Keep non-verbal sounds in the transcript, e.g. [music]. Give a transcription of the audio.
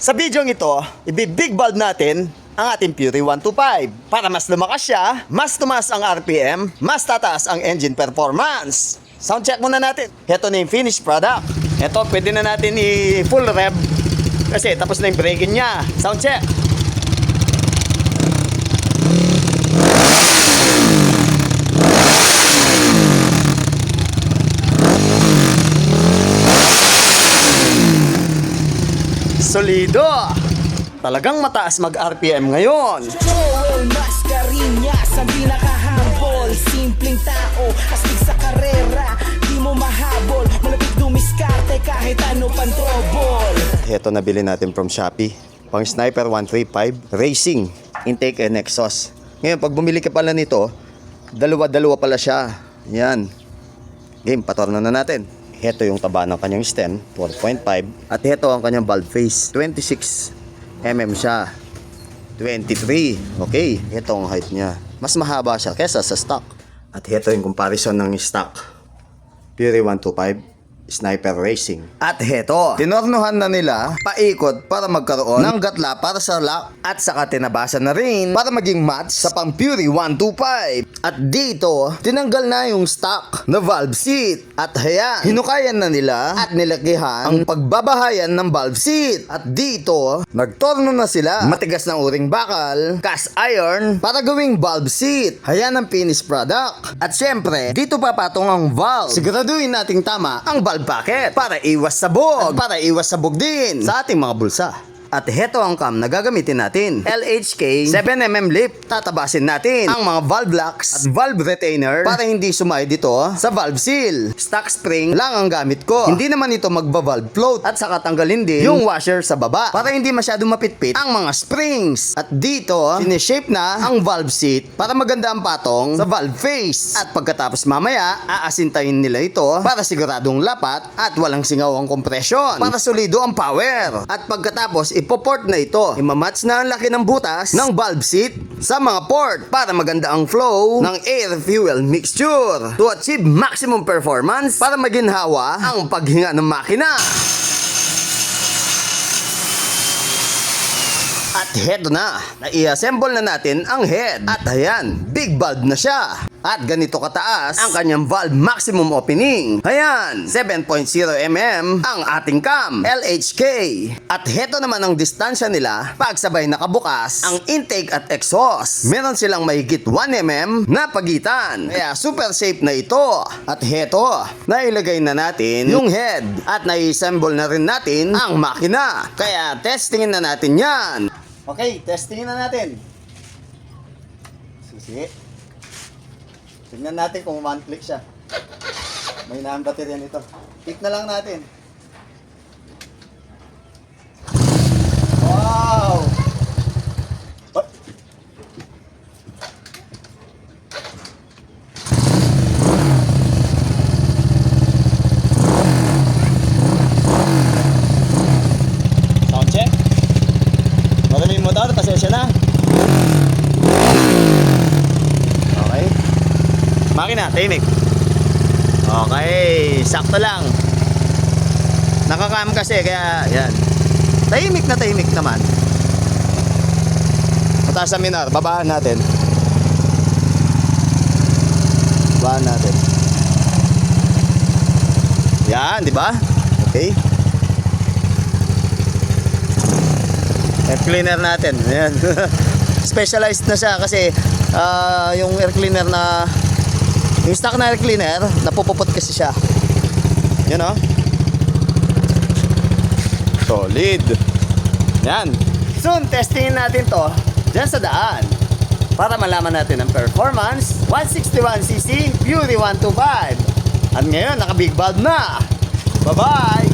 Sa video ito, ibibig bulb natin ang ating Fury 125 para mas lumakas siya, mas tumaas ang RPM, mas tataas ang engine performance. Sound check muna natin. Ito na yung finished product. Ito, pwede na natin i-full rev kasi tapos na yung braking niya. Sound check. Solido! Talagang mataas mag-RPM ngayon. Joel Mascarinhas ang pinaka-humble Simpleng tao, astig sa karera Di mo mahabol, malapit dumiskarte kahit ano pang trouble Ito nabili natin from Shopee. Pang Sniper 135 Racing Intake and Exhaust. Ngayon, pag bumili ka pala nito, dalawa-dalawa pala siya. Yan. Game, patorno na natin. Ito yung taba ng kanyang stem, 4.5. At ito ang kanyang valve face, 26 mm siya. 23. Okay, ito ang height niya. Mas mahaba siya kesa sa stock. At ito yung comparison ng stock. Fury 125 Sniper Racing. At heto, tinornohan na nila paikot para magkaroon ng gatla para sa lock at saka tinabasan na rin para maging match sa pang Fury 125. At dito, tinanggal na yung stock na valve seat. At haya, hinukayan na nila at nilakihan ang pagbabahayan ng valve seat. At dito, nagtorno na sila. Matigas ng uring bakal, cast iron para gawing valve seat. Haya ng finished product. At syempre, dito papatong ang valve. Siguraduhin nating tama ang valve packet para iwas sabog. At para iwas sabog din sa ating mga bulsa. At heto ang cam na gagamitin natin. LHK 7mm lip. Tatabasin natin ang mga valve locks at valve retainer para hindi sumay dito sa valve seal. Stock spring lang ang gamit ko. Hindi naman ito magba-valve float at saka tanggalin din yung washer sa baba para hindi masyado mapitpit ang mga springs. At dito, sineshape na ang valve seat para maganda ang patong sa valve face. At pagkatapos mamaya, aasintayin nila ito para siguradong lapat at walang singaw ang compression para solido ang power. At pagkatapos, ipoport na ito. Imamatch na ang laki ng butas ng valve seat sa mga port para maganda ang flow ng air-fuel mixture to achieve maximum performance para maginhawa ang paghinga ng makina. At heto na, nai-assemble na natin ang head. At ayan, big valve na siya. At ganito kataas ang kanyang valve maximum opening. Ayan, 7.0 mm ang ating cam, LHK. At heto naman ang distansya nila pagsabay nakabukas ang intake at exhaust. Meron silang mahigit 1 mm na pagitan. Kaya super safe na ito. At heto, nailagay na natin yung head. At nai-assemble na rin natin ang makina. Kaya testingin na natin yan. Okay, testingin na natin. Susi. Tingnan natin kung one click siya. May na ang baterya nito. Click na lang natin. Marami yung motor, pasensya na. Okay. Makina, tahimik. Okay, sakto lang. Nakakam kasi, kaya yan. Tahimik na tahimik naman. Mataas sa minar, babahan natin. Babahan natin. Yan, di ba? Okay. Air cleaner natin. Ayan. [laughs] Specialized na siya kasi ah, yung air cleaner na yung stock na air cleaner, napupupot kasi siya. Yan o. Solid. Yan. Soon, testingin natin to dyan sa daan para malaman natin ang performance 161cc Fury 125 at ngayon naka big valve na bye bye